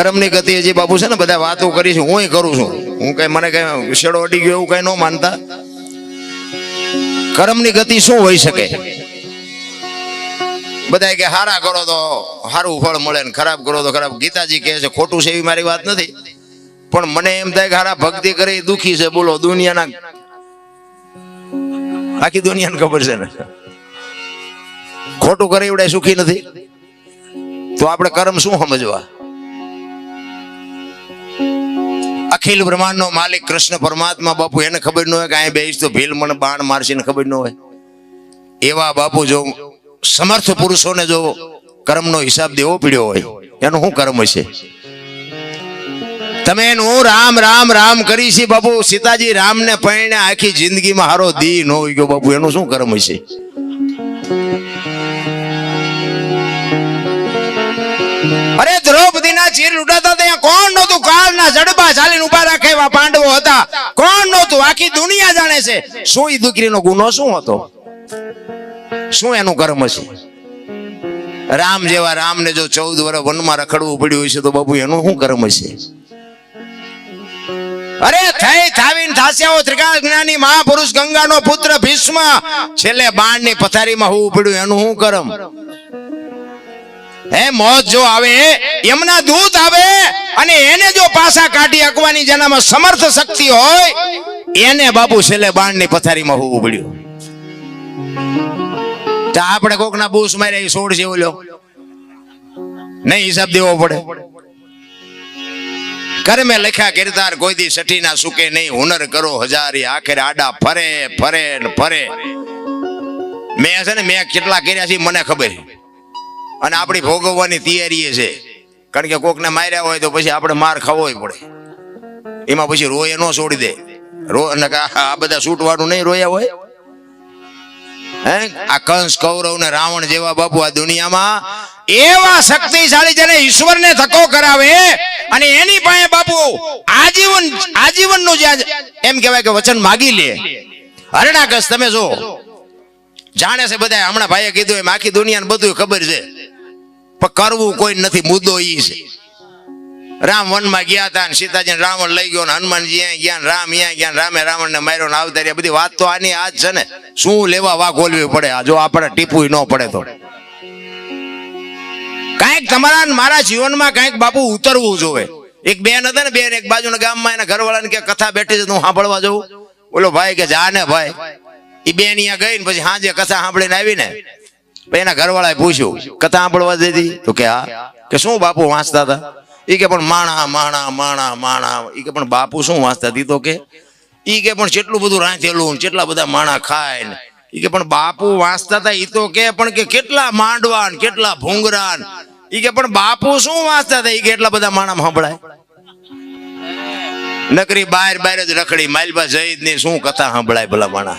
કર્મની ગતિ હજી બાપુ છે ને, બધા વાતો કરી છે હું કરું છું. હું કઈ, મને કઈ શેડો અડી ગયો એવું કઈ ન માનતા. કર્મની ગતિ શું હોઈ શકે? બધા કે હારા કરો તો સારું ફળ મળે ને ખરાબ કરો તો ખરાબ. ગીતાજી કહે છે, ખોટું છે એવી મારી વાત નથી. પણ મને એમ થાય કે હારા ભક્તિ કરે એ દુખી છે. બોલો, દુનિયાના આખી દુનિયાને ખબર છે ને? ખોટું કરે એવડે સુખી નથી. તો આપણે કર્મ શું સમજવા? અખિલ બ્રહ્માંડનો માલિક કૃષ્ણ પરમાત્મા બાપુ, એને ખબર ન હોય કે અહીં બેસ તો ભીલ મને બાણ મારશે ને ખબર ન હોય. એવા બાપુ જો સમર્થ પુરુષોને જો કર્મનો હિસાબ દેવો પડ્યો હોય, એનું શું કર્મ હશે? તમે એનું હું રામ રામ રામ કરી છે બાપુ. સીતાજી રામને પૈણે આખી જિંદગીમાં હારો દી ન હોય ગયો બાપુ, એનું શું કર્મ હશે? દ્રૌપદીના ચીર લૂંટાતા ત્યાં કોણ નહોતું? કાળના જડબા ચાલીને ઊભા રાખે એવા પાંડવો હતા. કોણ નહોતું? આખી દુનિયા જાણે છે. શું એ દીકરીનો ગુનો શું હતો? શું એનું કર્મ છે? રામ જેવા રામને જો ચૌદ વર્ષ વનમાં રખડવું પડ્યું હશે તો બાપુ, એનું શું કર્મ છે? અરે થઈ, થાવીન થાસ્યાઓ ત્રિકાળ જ્ઞાની મહાપુરુષ ગંગાનો પુત્ર ભીષ્મ. છેલ્લે બાણની પથારીમાં હોવું પડ્યું. એનું શું કર્મ? હે, મોત જો આવે, એમના દૂત આવે અને એને જો પાસા કાઢી અકવાની જેનામાં સમર્થ શક્તિ હોય, એને બાપુ છેલ્લે બાણની પથારીમાં હોવું પડ્યું. તો આપણે કોકના બૂસ માર્યા સોળ જેવો લો નહીં હિસાબ દેવો પડે. કર્મે લખ્યા કિરદાર કોઈ દી સઠી ના સુકે નહીં, હુનર કરો હજારી, આખરે આડા ફરે ફરે ફરે. મેં છે ને, મેં કેટલા કર્યા છે મને ખબર. અને આપણી ભોગવવાની તૈયારી છે. કારણ કે કોકને માર્યા હોય તો પછી આપણે માર ખાવો પડે. એમાં પછી રોય ન છોડી દે. રો આ બધા છૂટવાનું નહીં રોયા હોય. હે? આ કંસ, કૌરવ ને રાવણ જેવા બાપુ આ દુનિયામાં એવા શક્તિશાળી જેને ઈશ્વરને ધક્કો કરાવે અને એની પાસે બાપુ આજીવન આજીવનનું જ્યાં એમ કહેવાય કે વચન માગી લે. હરણાકસ તમે જો. જાણે છે બધા હમણાં ભાઈએ કીધું એમ, આખી દુનિયાને બધું ખબર છે. પણ કરવું કોઈ નથી, મુદ્દો ઈ છે. રામ વનમાં ગયા હતા સીતાજી રાવણ લઈ ગયો ને હનુમાનજી ગયા રામ અહીંયા ગયા રામે રાવણ ને માર્યો આવતા રહ્યા. બધી વાત તો આની આજ છે ને. શું લેવા વાઘ ઓલવી પડે? જો આપણે ટીપું ન પડે તો. કાંઈક તમારા મારા જીવનમાં કાંઈક બાપુ ઉતરવું જોવે. એક બેન હતા ને, બેન એક બાજુ ગામમાં એના ઘરવાળાને કે કથા બેઠી છે હું સાંભળવા જવું બોલો ભાઈ કે જા ને ભાઈ. એ બેન અહીંયા ગઈ ને પછી હાજે કથા સાંભળીને આવીને એના ઘરવાળાએ પૂછ્યું, કથા સાંભળવા દીધી તો કે હા. કે શું બાપુ વાંચતા હતા? એ કે પણ માણા માણા માણા માણા. એ કે પણ બાપુ શું વાંચતા હતી તો કે? ઈ કે પણ કેટલું બધું રાંધેલું જેટલા બધા માણા ખાય ને, ઈ કે પણ બાપુ વાંચતા હતા એ તો કે, પણ કે કેટલા માંડવા ને કેટલા ભૂંગરા ને. ઈ કે પણ બાપુ શું વાંચતા હતા ઈ કે એટલા બધા માણા સાંભળાય. નકરી બહાર બહાર જ રખડી માલબા જઈદની શું કથા સાંભળાય ભલા માણા.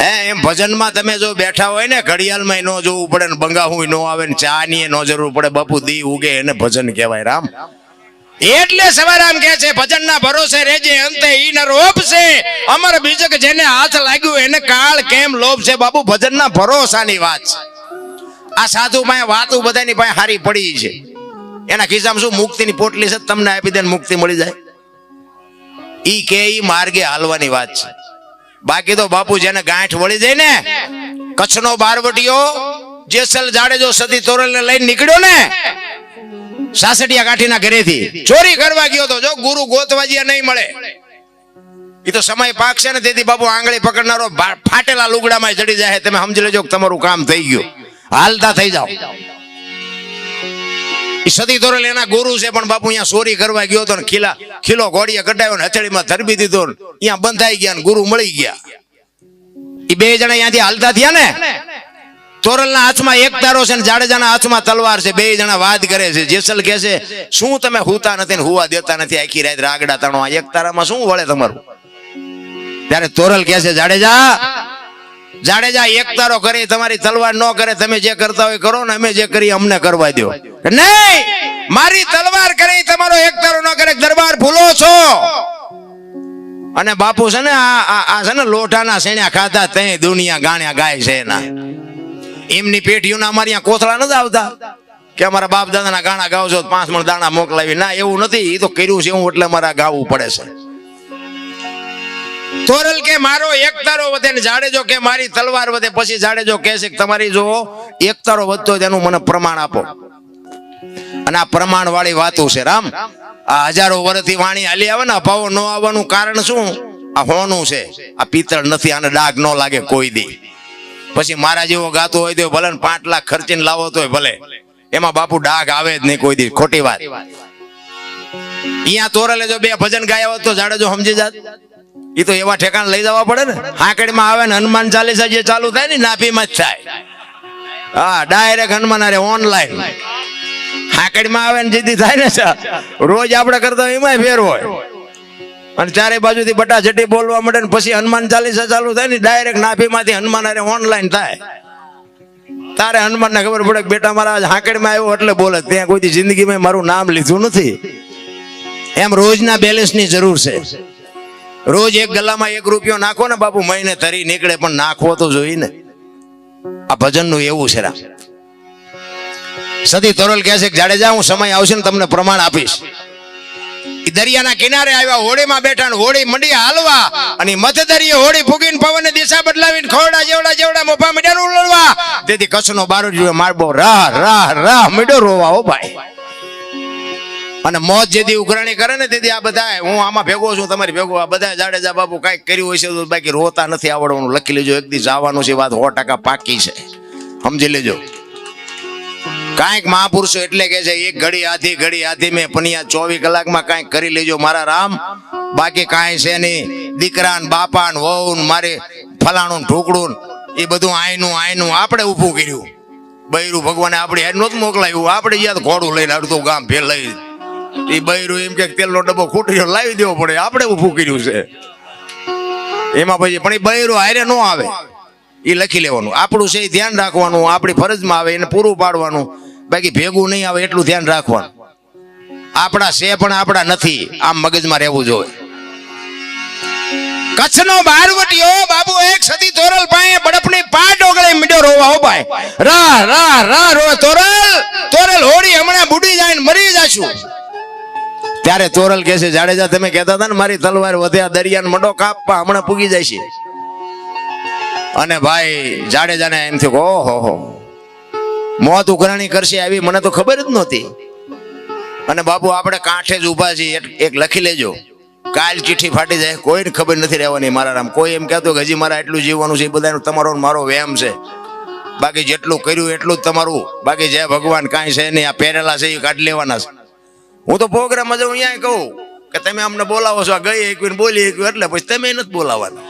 હે, એમ ભજનમાં તમે જો બેઠા હોય ને, ઘડિયાળમાં ન જોવું પડે ને બંગાહું ન આવે ને ચા ની ન જરૂર પડે, બાપુ દી ઉગે એને ભજન કહેવાય, રામ. એટલે સવારામ કહે છે, ભજનના ભરોસે રેજે અંતે ઈ ન રોપ છે. અમર બીજક જેને હાથ લાગ્યું એને કાળ કેમ લોભ છે? બાપુ, ભજનના ભરોસાની વાત છે. આ સાધુ પાસે વાતો બધાની પાસે હારી પડી છે. એના ખિસ્સામાં શું મુક્તિની પોટલી છે? તમને આપી દે મુક્તિ મળી જાય. ઈ કે ઈ માર્ગે હાલવાની વાત છે. બાકી તો બાપુ જેને ગાંઠ વળી જાય ને, કચ્છનો બારવટીયો જેસલ જાડેજો સતી તોરલ લઈને નીકળ્યો ને સાસડિયા કાઠીના ઘરેથી, ચોરી કરવા ગયો તો જો ગુરુ ગોતવાજીયા નહીં મળે. એ તો સમય પાકશે ને, તેથી બાપુ આંગળી પકડનારો ફાટેલા લુગડામાં ચડી જાય તમે સમજી લેજો તમારું કામ થઈ ગયું. હાલતા થઈ જાઓ. સતી તોરલ એના ગુરુ છે, પણ બાપુ અહીંયા ચોરી કરવા ગયો તો ખીલા, ખીલો ઘોડીએ કટાયો ને હથેળીમાં ધરબી દીધો ને, અહીંયા બંધાઈ ગયા ને ગુરુ મળી ગયા. એ બે જણા અહીંયાથી હાલતા થયા ને? તોરલના હાથમાં એક તારો છે ને જાડેજાના હાથમાં તલવાર છે. બે જણા વાત કરે છે. જેસલ કહે છે શું તમે હુતા નથી ને હુવા દેતા નથી? આખી રાત રાગડા તણો. એક તારામાં શું વળે તમારું? ત્યારે તોરલ કહે છે જાડેજા જાડેજા એક તારો કરે તમારી તલવાર ન કરે. તમે જે કરતા હોય કરો ને અમે જે કરી અમને કરવા દો નહીં! મારી તલવાર કરે તમારો એક તારો ન કરે. દરબાર ભૂલો છો. અને બાપુ છે ને, આ આ- છે ને લોટાના શેણ્યા ખાતા તે દુનિયા ગાણ્યા ગાય છે એના. એમની પેઢીઓના અમારે કોથળા નથી આવતા. કે અમારા બાપ દાદાના ગાણા ગાવ છો પાંચ મણ દાણા મોકલાવી. ના, એવું નથી. એ તો કર્યું છે હું એટલે મારા ગાવું પડે છે. તોરલ કે મારો એક તારો વધે ને જાડેજો કે મારી તલવાર વધે. પછી જાડેજો કહે છે તમારી જો એક તારો વધતો તેનું મને પ્રમાણ આપો. અને આ પ્રમાણ વાળી વાતો છે, રામ. હજારો વર્ષથી વાણી હાલી આવે ને, અભાવો ન આવવાનું કારણ શું? આ હોનું છે. આ પિત્તળ નથી, આને ડાઘ ન લાગે, કોઈ દી. પછી મારા જેવો ગાતો હોય તો ભલે પાંચ લાખ ખર્ચીને લાવો તો ભલે. એમાં બાપુ ડાઘ આવે જ નહીં કોઈ દી. ખોટી વાત. અહીંયા તોરલે જો બે ભજન ગાયા હોત તો જાડેજો સમજી જાત. એ તો એવા ઠેકાણ લઈ જવા પડે ને. હાકડીમાં આવે ને, હનુમાન ચાલીસા જે ચાલુ થાય ને નાભીમાં જ થાય. હા, ડાયરેક્ટ હનુમાન અરે ઓનલાઈન હાકડીમાં આવે ને જીતી થાય ને રોજ આપણે કરતા એમાંય ફેર હોય. અને ચારે બાજુથી બટા જટી બોલવા માટે ને પછી હનુમાન ચાલીસા ચાલુ થાય ને ડાયરેક્ટ નાભીમાંથી હનુમાન અરે ઓનલાઈન થાય. તારે હનુમાનને ખબર પડે કે બેટા મારા આજ હાંકડીમાં આવ્યો એટલે બોલે, ત્યાં કોઈ જિંદગીમાં મારું નામ લીધું નથી. એમ રોજના બેલેન્સની જરૂર છે. રોજ એક ગલ્લામાં એક રૂપિયો નાખો ને બાપુ, મહિને તરી નીકળે પણ નાખવો તો જોઈએ ને. આ ભજનનું એવું છે રામ સતી તોરલ કહે છે જાડેજા હું સમય આવશે ને તમને પ્રમાણ આપીશ. દરિયાના કિનારે આવ્યા, હોળીમાં બેઠા ને હોળી મંડી હાલવા અને મધ દરિયે હોળી ફૂગીને પવન દિશા બદલાવીને ખોડા જેવડા જેવડા મોફા મીડિયા ઉલળવા. તેથી કચ્છનો બારો જોયો મારબો રાહ રાહ રાહ મીડો રોવા હો ભાઈ. અને મોત જેથી ઉઘરાણી કરે ને તેથી આ બધા હું આમાં ભેગો છું, તમારી ભેગો, આ બધા જાડેજા બાપુ, કાંઈક કર્યું હોય છે તો બાકી રોતા નથી આવડવાનું. લખી લેજો, એક દી જવાનું છે, વાત સો ટકા પાકી છે. સમજી લેજો. કાંઈક મહાપુરુષો એટલે કે છે, એક ઘડી, આધી ઘડી, આધી મેં પનિયા ચોવીસ કલાકમાં કાંઈક કરી લેજો મારા રામ. બાકી કાંઈ છે નહીં. દીકરા ને બાપા ને વહુ ને મારે ફલાણું ઢોકડું એ બધું આયનું આયનું આપણે ઊભું કર્યું. બૈરું ભગવાને આપણે હેડ નહોતું મોકલાયું આપણે યાદ ઘોડું લઈને અડધું ગામ ફેર લઈ. એ બૈરું એમ કે તેલનો ડબ્બો ખૂટ્યો લાવી દેવો પડે. આપણે ઊભું કર્યું છે. એમાં પછી, પણ એ બૈરું હારે ન આવે. એ લખી લેવાનું. આપણું છે એ ધ્યાન રાખવાનું. આપણી ફરજમાં આવે, એને પૂરું પાડવાનું. બાકી ભેગું નહીં આવે એટલું ધ્યાન રાખવાનું. આપણા છે પણ આપણા નથી. આમ મગજમાં રહેવું જોઈએ. કચ્છનો બારવટીયો બાબુ, એક સદી તોરલ પાસે બડપની પા ડોગળે મીડો રોવા ભાઈ. રા રા રા રો તોરલ તોરલ હોડી હમણાં બુડી જાય ને મરી જાશું. ત્યારે તોરલ કહે છે, જાડેજા, તમે કહેતા હતા ને મારી તલવાર વધ્યા, દરિયાન મડો કાપવા હમણાં પૂગી જાય છે. અને ભાઈ જાડેજાને એમ થયું કે, ઓહો, હો. મોત ઉઘરાણી કરશે આવી મને તો ખબર જ નહોતી. અને બાપુ, આપણે કાંઠે જ ઊભા છીએ. એક- એક લખી લેજો. કાલ ચીઠી ફાટી જાય. કોઈને ખબર નથી રહેવાની મારા રામ કોઈ એમ કહેતો કે હજી મારા એટલું જીવવાનું છે, એ બધાનું તમારો મારો વહેમ છે. બાકી જેટલું કર્યું એટલું જ તમારું. બાકી જય ભગવાન, કાંઈ છે નહીં. આ પહેરેલા છે, એ કાઢી લેવાના છે. હું તો પ્રોગ્રામમાં જાઉં અહીંયા કહું કે તમે અમને બોલાવો છો. આ ગઈ એકવીને બોલી એકવી એટલે પછી તમે નથી બોલાવવાના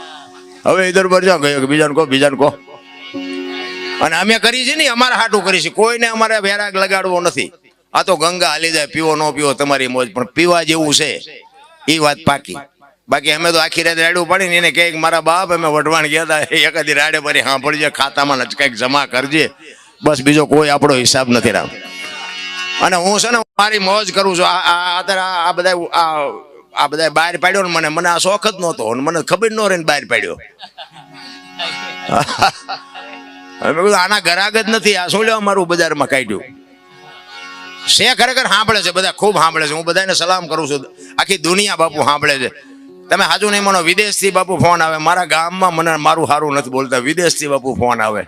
હવે ઇધર પર જાઓ ગયો બીજાને કહો બીજાને કહો. અને અમે કરી છે ને, અમારા હાટું કરી છે. કોઈને અમારે વેરાગ લગાડવો નથી. આ તો ગંગા હાલી જાય, પીવો ન પીવો તમારી મોજ, પણ પીવા જેવું છે, એ વાત પાકી. બાકી અમે તો આખી રાત રાડું પાડીને એને કહે મારા બાપ, અમે વઢવાણ ગયા હતા એકાદી રાડે પરી સાંભળજે, ખાતામાં જ કંઈક જમા કરજે. બસ બીજો કોઈ આપણો હિસાબ નથી રામ. અને હું છે ને મારી મોજ કરું છું. આ અત્યારે આ- બધા આ બધા બહાર પાડ્યો ને મને. મને આ શોખ જ નહોતો. મને ખબર ન રહે બહાર પાડ્યો. આના ગરાગ જ નથી, આ શું લેવા મારું બજારમાં કાઢ્યું? છે ખરેખર સાંભળે છે, બધા ખૂબ સાંભળે છે. હું બધાને સલામ કરું છું. આખી દુનિયા બાપુ સાંભળે છે. તમે હાજુ નહીં માનો, વિદેશથી બાપુ ફોન આવે. મારા ગામમાં મને મારું સારું નથી બોલતા. વિદેશથી બાપુ ફોન આવે.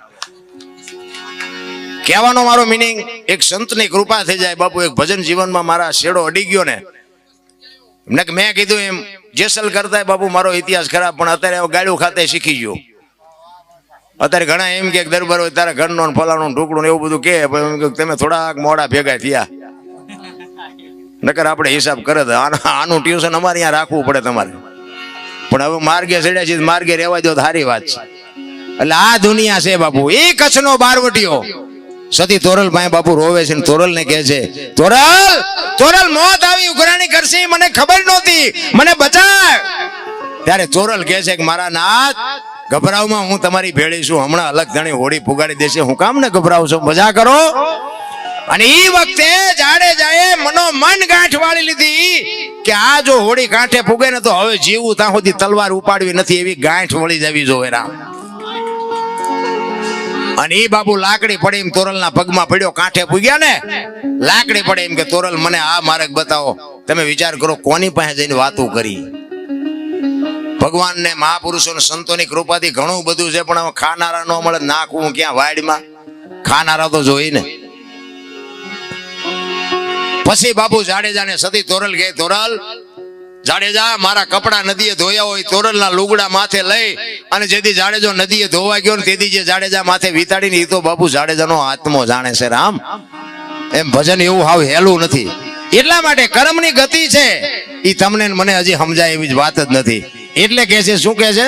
કહેવાનો મારો મિનિંગ એક સંતની કૃપા થઈ જાય. બાપુ, એક ભજન જીવનમાં મારા શેડો અડી ગયો ને. મેં કીધું એમ, જેસલ કરતા બાપુ, મારો ઇતિહાસ ખરાબ, પણ અત્યારે ગાડું ખાતે શીખી ગયો. અત્યારે ઘણા એમ કે દરબાર હોય, તારા ઘરનો ફલાણું ઢોકળું એવું બધું કે કે તમે થોડાક મોડા ભેગા થયા. નકર આપણે હિસાબ કરે આનું ટ્યુશન અમારે અહીંયા રાખવું પડે તમારે. પણ હવે માર્ગે ચડ્યા છે માર્ગે રહેવા દો સારી વાત છે. એટલે આ દુનિયા છે બાપુ, એ કચ્છનો બારવટીયો સતી તોરલ ભાઈ બાપુ રોવે છે તોરલ ને કહે છે, તોરલ તોરલ, મોત આવી, ઉઘરાણી કરશે, મને ખબર નહોતી. મને બચાવ. ત્યારે તોરલ કહે છે કે, મારા નાથ ગભરાવમાં હું તમારી ભેળી છું. હમણાં અલગ ધણી હોળી પુગાડી દેશે. હું કામ ને છું? મજા કરો. અને એ વખતે જાડે જાય મનો મન ગાંઠ વાળી લીધી કે આ જો હોળી કાંઠે ફૂગે ને તો હવે જીવું. ત્યાં સુધી તલવાર ઉપાડવી નથી. એવી ગાંઠ વળી જવી જોવે રામ. અને એ બાબુ લાકડી પડે એમ તોરલના પગમાં પડ્યો. કાંઠે પૂગ્યા ને? લાકડી પડે એમ કે તોરલ મને આ માર્ગ બતાવો. તમે વિચાર કરો કોની પાસે જઈને વાતો કરી? ભગવાન ને મહાપુરુષો ને સંતોની કૃપાથી ઘણું બધું છે, પણ ખાનારા નો મળે નાખવું ક્યાં વાડમાં? ખાનારા તો જોઈ ને. પછી બાપુ જાડેજાને સતી તોરલ ગઈ, તોરલ, જાડેજા, મારા કપડા નદીએ ધોયા હોય, તોરલના લુગડા માથે લઈ અને જેથી જાડેજો નદીએ ધોવા ગયો ને તેથી જે જાડેજા માથે વિતાડીને એ તો બાપુ જાડેજાનો આત્મો જાણે છે, રામ. એમ ભજન એવું હાવ હેલું નથી. એટલા માટે કર્મની ગતિ છે. એ તમને મને હજી સમજાય એવી જ વાત જ નથી. એટલે કે છે શું કે છે?